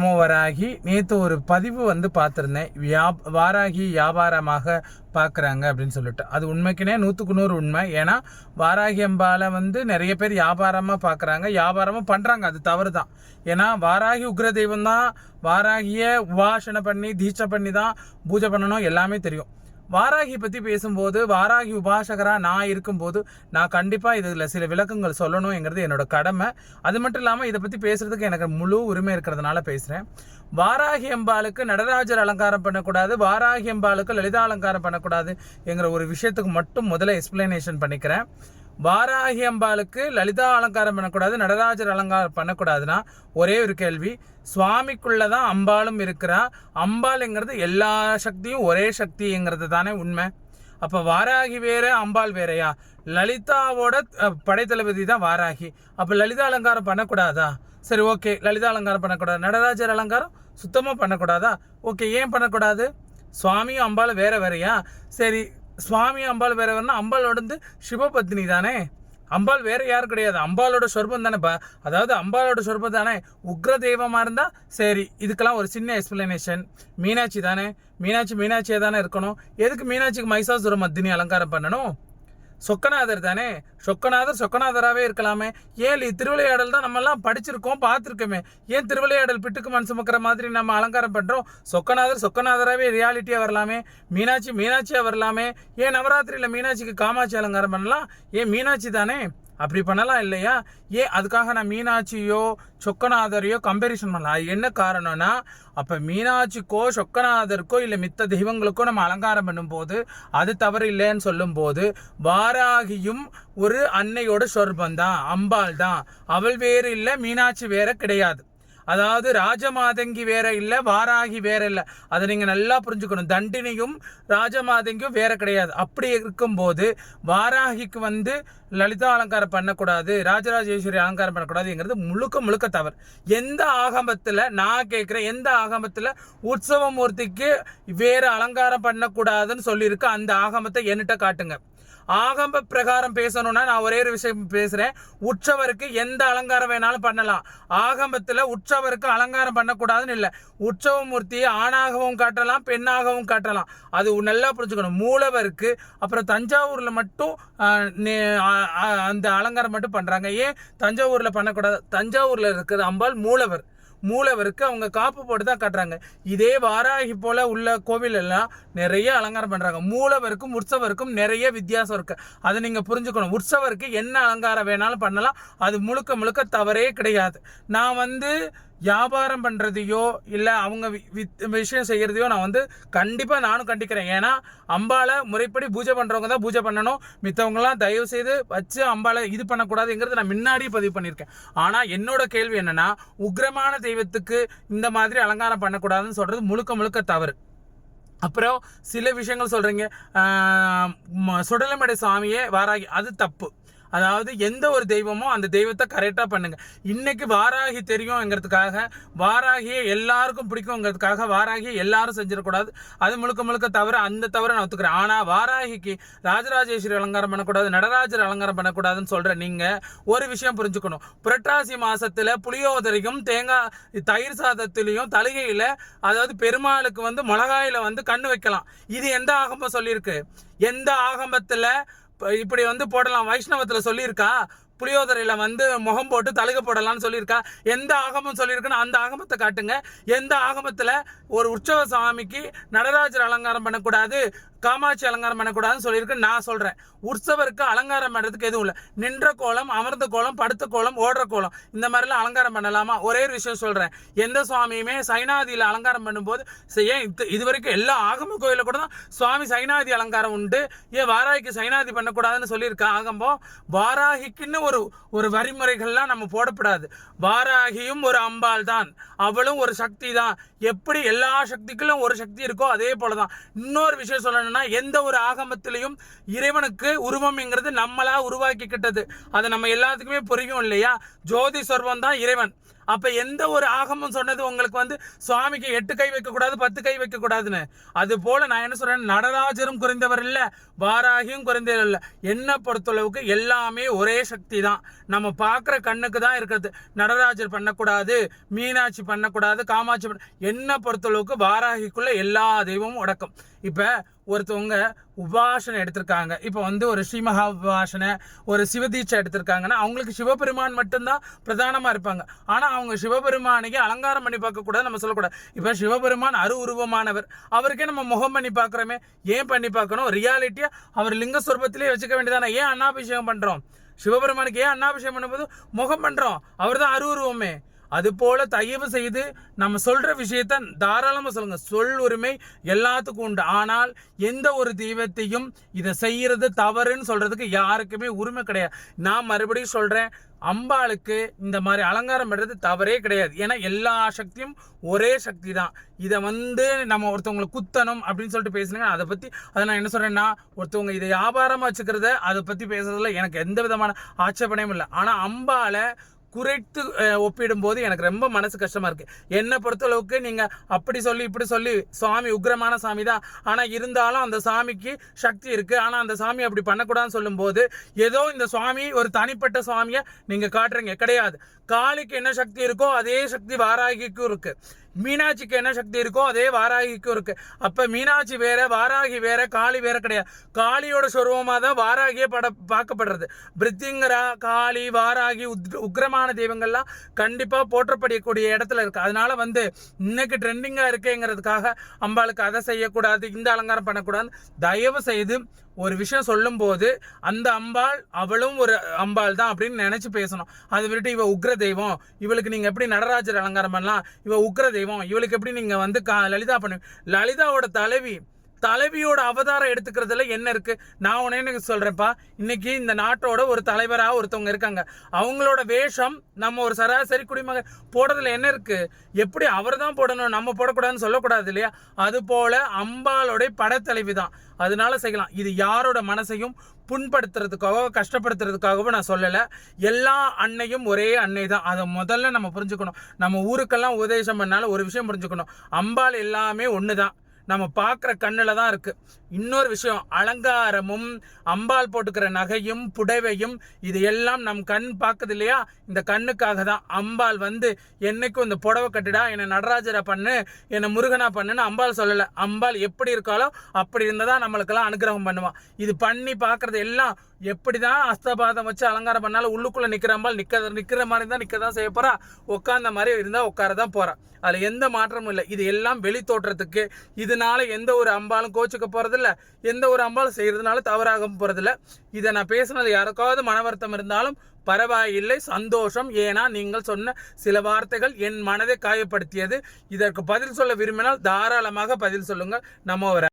நமோ வராகி நேற்று ஒரு பதிவு வந்து பார்த்துருந்தேன். வியா வாராகி வியாபாரமாக பார்க்குறாங்க அப்படின்னு சொல்லிட்டு. அது உண்மைக்குனே நூற்றுக்கு நூறு உண்மை. ஏன்னா வாராகி அம்பால வந்து நிறைய பேர் வியாபாரமாக பார்க்குறாங்க. வியாபாரமும் பண்ணுறாங்க அது தவறு தான் ஏன்னா வாராகி உக்ர தெய்வம் தான் வாராகியை உபாசனை பண்ணி தீட்சை பண்ணி தான் பூஜை பண்ணணும். எல்லாமே தெரியும். வாராகி பற்றி பேசும்போது வாராகி உபாசகராக நான் இருக்கும்போது நான் கண்டிப்பாக இதில் சில விளக்கங்கள் சொல்லணுங்கிறது என்னோட கடமை. அது மட்டும் இல்லாமல் இதை பற்றி பேசுகிறதுக்கு எனக்கு முழு உரிமை இருக்கிறதுனால பேசுகிறேன் வாராகி அம்பாளுக்கு நடராஜர் அலங்காரம் பண்ணக்கூடாது வாராகி அம்பாளுக்கு லலிதா அலங்காரம் பண்ணக்கூடாது என்கிற ஒரு விஷயத்துக்கு மட்டும் முதல்ல எக்ஸ்பிளனேஷன் பண்ணிக்கிறேன். வாராகி அம்பாளுக்கு லலிதா அலங்காரம் பண்ணக்கூடாது நடராஜர் அலங்காரம் பண்ணக்கூடாதுன்னா ஒரே ஒரு கேள்வி. சுவாமிக்குள்ள தான் அம்பாளும் இருக்கிறா. அம்பாளுங்கிறது எல்லா சக்தியும் ஒரே சக்திங்கிறது தானே உண்மை. அப்போ வாராகி வேற அம்பாள் வேறையா? லலிதாவோட படைத்தளபதி தான் வாராகி. அப்போ லலிதா அலங்காரம் பண்ணக்கூடாதா? சரி ஓகே. லலிதா அலங்காரம் பண்ணக்கூடாது. நடராஜர் அலங்காரம் சுத்தமாக பண்ணக்கூடாதா? ஓகே ஏன் பண்ணக்கூடாது? சுவாமியும் அம்பாள் வேற வேறையா? சரி சுவாமி அம்பாள் வேற வேறனா அம்பாளோட வந்து சிவபத்னி தானே? அம்பாள் வேற யாரும் கிடையாது. அம்பாளோட சொர்பம் தானே அதாவது அம்பாளோட சொர்பம் தானே? உக்ர தெய்வமாக இருந்தால் சரி. இதுக்கெல்லாம் ஒரு சின்ன எக்ஸ்பிளனேஷன் மீனாட்சி தானே? மீனாட்சி மீனாட்சியாக தானே இருக்கணும்? எதுக்கு மீனாட்சிக்கு மைசாசுர மத்தினி அலங்காரம் பண்ணணும்? சொக்கநாதர் தானே? சொக்கநாதர் சொக்கநாதராகவே இருக்கலாமே. ஏன் இ- திருவிளையாடல் தான் நம்மெல்லாம் படிச்சிருக்கோம் பார்த்துருக்கோமே. ஏன் திருவிளையாடல் பிட்டுக்கு மண் சுமக்கிற மாதிரி நம்ம அலங்காரம் பண்ணுறோம் சொக்கநாதர் சொக்கநாதராகவே ரியாலிட்டியாக வரலாமே. மீனாட்சி மீனாட்சியாக வரலாமே. ஏன் நவராத்திரியில் மீனாட்சிக்கு காமாட்சி அலங்காரம் பண்ணலாம்? ஏன் மீனாட்சி தானே? அப்படி பண்ணலாம் இல்லையா? ஏன் அதுக்காக நான் மீனாட்சியோ சொக்கநாதரையோ கம்பேரிஷன் பண்ணலாம். அது என்ன காரணம்னா அப்போ மீனாட்சிக்கோ சொக்கநாதருக்கோ இல்லை மித்த தெய்வங்களுக்கோ நம்ம அலங்காரம் பண்ணும்போது அது தவறு இல்லைன்னு சொல்லும்போது வாராகியும் ஒரு அன்னையோட சொர்பம் தான் அம்பாள் தான் அவள் வேறு இல்லை மீனாட்சி வேற கிடையாது. அதாவது ராஜமாதங்கி வேற இல்லை வாராகி வேற இல்லை. அதை நீங்கள் நல்லா புரிஞ்சுக்கணும். தண்டினியும் ராஜமாதங்கியும் வேற கிடையாது. அப்படி இருக்கும்போது வாராகிக்கு வந்து லலிதா அலங்காரம் பண்ணக்கூடாது ராஜராஜேஸ்வரி அலங்காரம் பண்ணக்கூடாதுங்கிறது முழுக்க முழுக்க தவறு. எந்த ஆகமத்தில் நான் கேட்குறேன் எந்த ஆகமத்தில் உற்சவமூர்த்திக்கு வேறு அலங்காரம் பண்ணக்கூடாதுன்னு சொல்லியிருக்கு அந்த ஆகமத்தை என்கிட்ட காட்டுங்க. ஆகம்ப பிரகாரம் பேசணும்னா நான் ஒரே ஒரு விஷயம் பேசுறேன். உற்சவருக்கு எந்த அலங்காரம் வேணாலும் பண்ணலாம். ஆகம்பத்தில் உற்சவருக்கு அலங்காரம் பண்ணக்கூடாதுன்னு இல்லை. உற்சவ மூர்த்தியை ஆணாகவும் காட்டலாம் பெண்ணாகவும் காட்டலாம். அது நல்லா புரிஞ்சுக்கணும். மூலவருக்கு அப்புறம் தஞ்சாவூரில் மட்டும் அந்த அலங்காரம் மட்டும் பண்ணுறாங்க ஏன்? தஞ்சாவூரில் பண்ணக்கூடாது. தஞ்சாவூரில் இருக்கிற அம்பாள் மூலவர். மூலவருக்கு அவங்க காப்பு போட்டு தான் கட்டுறாங்க. இதே வாராகி போல உள்ள கோவில் எல்லாம் நிறைய அலங்காரம் பண்றாங்க. மூலவருக்கும் உற்சவருக்கும் நிறைய வித்தியாசம் இருக்கு. அதை நீங்க புரிஞ்சுக்கணும். உற்சவருக்கு என்ன அலங்காரம் வேணாலும் பண்ணலாம். அது முழுக்க முழுக்க தவறே கிடையாது. நான் வந்து வியாபாரம் பண்ணுறதையோ இல்லை அவங்க வி- வித் விஷயம் செய்கிறதையோ நான் வந்து கண்டிப்பாக நானும் கண்டிக்கிறேன். ஏன்னா அம்பாளை முறைப்படி பூஜை பண்ணுறவங்க தான் பூஜை பண்ணணும். மித்தவங்களாம் தயவு செய்து வச்சு அம்பாளை இது பண்ணக்கூடாதுங்கிறது நான் முன்னாடியே பதிவு பண்ணியிருக்கேன். ஆனால் என்னோட கேள்வி என்னென்னா உக்ரமான தெய்வத்துக்கு இந்த மாதிரி அலங்காரம் பண்ணக்கூடாதுன்னு சொல்கிறது முழுக்க முழுக்க தவறு. அப்புறம் சில விஷயங்கள் சொல்கிறீங்க சுடலமடை சாமியே வாராகி அது தப்பு. அதாவது எந்த ஒரு தெய்வமோ அந்த தெய்வத்தை கரெக்டாக பண்ணுங்க. இன்னைக்கு வாராகி தெரியும்ங்கிறதுக்காக வாராகியை எல்லாருக்கும் பிடிக்குங்கிறதுக்காக வாராகியை எல்லாரும் செஞ்சிடக்கூடாது. அது முழுக்க முழுக்க தவிர அந்த தவிர நான் ஒத்துக்கிறேன். ஆனால் வாராகிக்கு ராஜராஜேஸ்வரி அலங்காரம் பண்ணக்கூடாது நடராஜர் அலங்காரம் பண்ணக்கூடாதுன்னு சொல்கிற நீங்கள் ஒரு விஷயம் புரிஞ்சுக்கணும். புரட்டாசி மாதத்தில் புளியோதரையும் தேங்காய் தயிர் சாதத்திலையும் தலுகையில் அதாவது பெருமாளுக்கு வந்து மிளகாயில் வந்து கண்ணு வைக்கலாம். இது எந்த ஆகம்பம் சொல்லியிருக்கு? எந்த ஆகம்பத்தில் இப்படி வந்து போடலாம். வைஷ்ணவத்துல சொல்லியிருக்கா புளியோதரையில் வந்து முகம் போட்டு தழுக போடலாம்னு சொல்லியிருக்கா. எந்த ஆகமம் சொல்லியிருக்குன்னு அந்த ஆகமத்தை காட்டுங்க. எந்த ஆகமத்தில் ஒரு உற்சவ சாமிக்கு நடராஜர் அலங்காரம் பண்ணக்கூடாது காமாட்சி அலங்காரம் பண்ணக்கூடாதுன்னு சொல்லியிருக்கு நான் சொல்கிறேன் உற்சவருக்கு அலங்காரம் பண்ணுறதுக்கு எதுவும் இல்லை. நின்ற கோலம் அமர்ந்த கோலம் படுத்த கோலம் ஓடுற கோலம் இந்த மாதிரிலாம் அலங்காரம் பண்ணலாமா? ஒரே ஒரு விஷயம் சொல்கிறேன் எந்த சுவாமியுமே சைனாதியில் அலங்காரம் பண்ணும்போது ஏன் இது இது வரைக்கும் எல்லா ஆகம கோயிலில் கூட தான் சுவாமி சைனாதி அலங்காரம் உண்டு. ஏன் வாராகிக்கு சைனாதி பண்ணக்கூடாதுன்னு சொல்லியிருக்கா ஆகம்பம்? வாராகிக்குன்னு ஒரு ஒரு வரிமுறைகள்லாம் நம்ம போடப்படாது. வாராகியும் ஒரு அம்பாள் தான் அவளும் ஒரு சக்தி தான் எப்படி எல்லா சக்திகளும் ஒரு சக்தி இருக்கோ அதே போல தான் இன்னொரு விஷயம் சொல்லணும்னா எந்த ஒரு ஆகமத்திலையும் இறைவனுக்கு உருவம்ங்கிறது நம்மளா உருவாக்கிக்கிட்டது. அதை நம்ம எல்லாத்துக்குமே புரியும் இல்லையா? ஜோதி சொர்வம் தான் இறைவன். அப்ப எந்த ஒரு ஆகமும் சொன்னது உங்களுக்கு வந்து சுவாமிக்கு எட்டு கை வைக்க கூடாது பத்து கை வைக்க கூடாதுன்னு அது போல நான் என்ன சொல்றேன் நடராஜரும் குறைந்தவர் இல்ல வாராகியும் குறைந்தவர் இல்ல. என்ன பொறுத்தளவுக்கு எல்லாமே ஒரே சக்தி தான். நம்ம பார்க்குற கண்ணுக்கு தான் இருக்கிறது. நடராஜர் பண்ணக்கூடாது மீனாட்சி பண்ணக்கூடாது காமாட்சி பண்ண என்ன பொறுத்தளவுக்கு வாராகிக்குள்ள எல்லா தெய்வமும் உடக்கம் இப்போ ஒருத்தவங்க உபாசனை எடுத்திருக்காங்க. இப்போ வந்து ஒரு ஸ்ரீமஹா உபாசனை ஒரு சிவதீட்சை எடுத்திருக்காங்கன்னா அவங்களுக்கு சிவபெருமான் மட்டும்தான் பிரதானமாக இருப்பாங்க. ஆனால் அவங்க சிவபெருமானைக்கு அலங்காரம் பண்ணி பார்க்கக்கூடாது நம்ம சொல்லக்கூடாது. இப்போ சிவபெருமான் அரு உருவமானவர் அவருக்கே நம்ம முகம் பண்ணி பார்க்குறோமே. ஏன் பண்ணி பார்க்கணும்? ரியாலிட்டியாக அவர் லிங்க சொர்பத்திலே வச்சுக்க வேண்டியதானே? ஏன் அன்னாபிஷேகம் பண்ணுறோம் சிவபெருமானுக்கு ஏன் அன்னாபிஷேகம் பண்ணும்போது முகம் பண்ணுறோம் அவர் தான் அரு உருவமே அது போல தயவு செய்து நம்ம சொல்ற விஷயத்த தாராளமாக சொல்லுங்க. சொல் உரிமை எல்லாத்துக்கும் உண்டு. ஆனால் எந்த ஒரு தெய்வத்தையும் இதை செய்யறது தவறுன்னு சொல்றதுக்கு யாருக்குமே உரிமை கிடையாது. நான் மறுபடியும் சொல்றேன் அம்பாளுக்கு இந்த மாதிரி அலங்காரம் பண்ணுறது தவறே கிடையாது. ஏன்னா எல்லா சக்தியும் ஒரே சக்தி தான். இதை வந்து நம்ம ஒருத்தவங்களை குத்தணும் அப்படின்னு சொல்லிட்டு பேசுனீங்க அதை பற்றி அதை நான் என்ன சொல்கிறேன்னா ஒருத்தவங்க இதை வியாபாரமாக வச்சுக்கிறத அதை பற்றி பேசுறதுல எனக்கு எந்த விதமான ஆட்சேபனையும் இல்லை. ஆனால் அம்பாளை குறைத்து ஒப்பிடும்போது எனக்கு ரொம்ப மனசு கஷ்டமா இருக்கு. என்னை பொறுத்தளவுக்கு நீங்க அப்படி சொல்லி இப்படி சொல்லி சாமி உக்ரமான சாமி தான். ஆனா இருந்தாலும் அந்த சாமிக்கு சக்தி இருக்கு. ஆனா அந்த சாமி அப்படி பண்ணக்கூடாதுன்னு சொல்லும்போது ஏதோ இந்த சுவாமி ஒரு தனிப்பட்ட சுவாமியை நீங்க காட்டுறீங்க. கிடையாது. காளிக்கு என்ன சக்தி இருக்கோ அதே சக்தி வாராகிக்கும் இருக்கு. மீனாட்சிக்கு என்ன சக்தி இருக்கோ அதே வாராகிக்கும் இருக்கு. அப்ப மீனாட்சி வேற வாராகி வேற காளி வேற கிடையாது. காளியோட சொருவமாக தான் வாராகியே பட பார்க்கப்படுறது. பிரித்திங்கரா காளி வாராகி உத்- உக்ரமான தெய்வங்கள்லாம் கண்டிப்பா போற்றப்படக்கூடிய இடத்துல இருக்கு. அதனால வந்து இன்னைக்கு ட்ரெண்டிங்கா இருக்கேங்கிறதுக்காக அம்பாளுக்கு அதை செய்யக்கூடாது இந்த அலங்காரம் பண்ணக்கூடாது தயவு செய்து ஒரு விஷயம் சொல்லும்போது அந்த அம்பாள் அவளும் ஒரு அம்பாள் தான் அப்படின்னு நினைச்சு பேசணும். அதை விட்டு இவ உக்ர தெய்வம் இவளுக்கு நீங்க எப்படி நடராஜர் அலங்காரம் பண்ணலாம்? இவ உக்ர தெய்வம் இவளுக்கு எப்படி நீங்க வந்து கா லலிதா பண்ணு லலிதாவோட தலைவி தலைவியோட அவதாரம் எடுத்துக்கிறதுல என்ன இருக்கு? நான் உடனே எனக்கு சொல்றேன்ப்பா? இன்னைக்கு இந்த நாட்டோட ஒரு தலைவரா ஒருத்தவங்க இருக்காங்க. அவங்களோட வேஷம் நம்ம ஒரு சராசரி குடிமகன் போடுறதுல என்ன இருக்கு? எப்படி அவர் தான் போடணும்? நம்ம போடக்கூடாதுன்னு சொல்லக்கூடாது இல்லையா? அது போல அம்பாலோடைய படத்தலைவி தான் அதனால செய்யலாம். இது யாரோட மனசையும் புண்படுத்துறதுக்காகவோ கஷ்டப்படுத்துறதுக்காகவோ நான் சொல்லலை. எல்லா அன்னையும் ஒரே அன்னை தான் அதை முதல்ல நம்ம புரிஞ்சுக்கணும். நம்ம ஊருக்கெல்லாம் உபதேசம் பண்ணாலும் ஒரு விஷயம் புரிஞ்சுக்கணும். அம்பாள் எல்லாமே ஒன்று தான் நம்ம பார்க்குற கண்ணில் தான் இருக்குது இன்னொரு விஷயம் அலங்காரமும் அம்பாள் போட்டுக்கிற நகையும் புடவையும் இது எல்லாம் நம் கண் பார்க்குது இல்லையா? இந்த கண்ணுக்காக தான் அம்பாள் வந்து என்னைக்கும் இந்த புடவை கட்டிடா என்னை நடராஜரை பண்ணு என்னை முருகனா பண்ணுன்னு அம்பாள் சொல்லலை. அம்பாள் எப்படி இருக்காளோ அப்படி இருந்தால் நம்மளுக்கெல்லாம் அனுகிரகம் பண்ணுவான் இது பண்ணி பார்க்குறது எல்லாம் எப்படி தான் அஸ்தபாதம் வச்சு அலங்காரம் பண்ணாலும் உள்ளுக்குள்ளே நிற்கிறம்பால் நிற்க நிற்கிற மாதிரி தான் நிற்க தான் செய்ய போகிறா உட்காந்த மாதிரி இருந்தால் உட்கார தான் போகிறா அதில் எந்த மாற்றமும் இல்லை. இது எல்லாம் வெளி தோற்றத்துக்கு. இதனால எந்த ஒரு அம்பாலும் கோச்சுக்க போகிறதில்ல எந்த ஒரு அம்பாலும் செய்கிறதுனால தவறாக போகிறதில்ல இதை நான் பேசினது யாருக்காவது மன வருத்தம் இருந்தாலும் பரவாயில்லை சந்தோஷம். ஏன்னா நீங்கள் சொன்ன சில வார்த்தைகள் என் மனதை காயப்படுத்தியது. இதற்கு பதில் சொல்ல விரும்பினால் தாராளமாக பதில் சொல்லுங்கள். நம்ம ஒரு